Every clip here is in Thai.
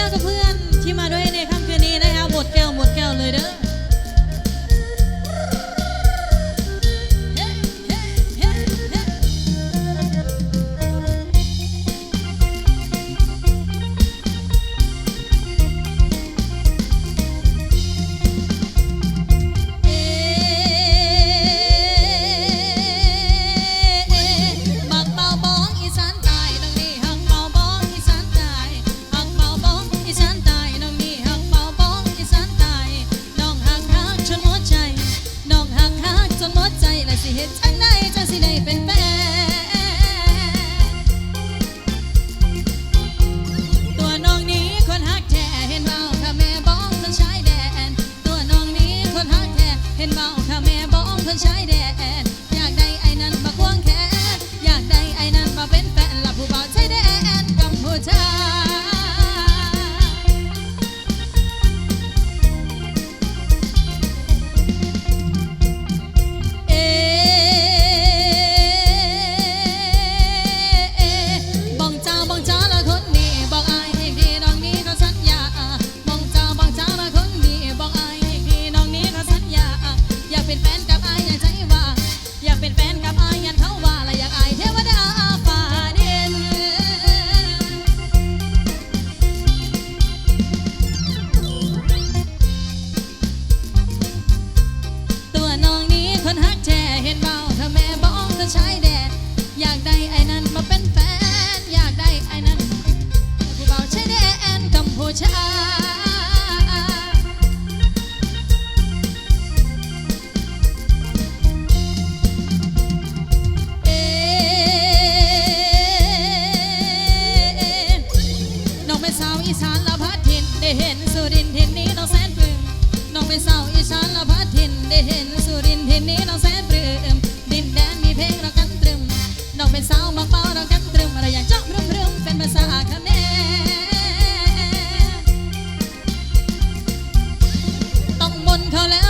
จ้ากับเพื่อนที่มาด้วยในค่ำคืนนี้นะคะหมดแก้วหมดแก้วเลยเด้อ เหตุจังไดจังสิได้เป็นแฟนตัวน้องนี้คนฮักแท้เห็นเบาค่ะแม่บ้องคนชายแดนตัวน้องนี้คนฮักแท้เห็นเบาค่ะแม่บ้องคนชายแดน เป็นแฟนกับอายยันเขาว่าและอยากอายเทวดาฟ้าดินตัวน้องนี้คนฮักแท้เห็นเบาถ้าแม่บ้อกก็ใช้แดดอยากได้ไอ้นั้นมาเป็นแฟน อยากได้ไอ้นั้นผู้เบาใช้แดนกัมพูชา นสุรินทร์ถิ่นนี้น้องแสนปลื้มน้องเป็นสาวอีสานละพัดถิ่นได้เห็นสุรินทร์ถิ่นนี้น้องแสนปลื้มดินแดนมีเพลงรักกันตรึมน้องเป็นสาวบางเปาเรากันตรึมอะไรอย่างเจ้ารึมรึมเป็นภาษาคำแน่ต้องมนเขาแล้ว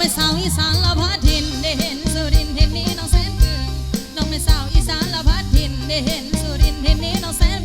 ไม่เป็นสาวอีสานละพัดถิ่นได้เห็นสุรินทร์ถิ่นนี้น้องแสนปลือน้องเป็นสาวอีสานละพัดถิ่นได้เห็นสุรินทร์ถิ่นนี้น้องแสน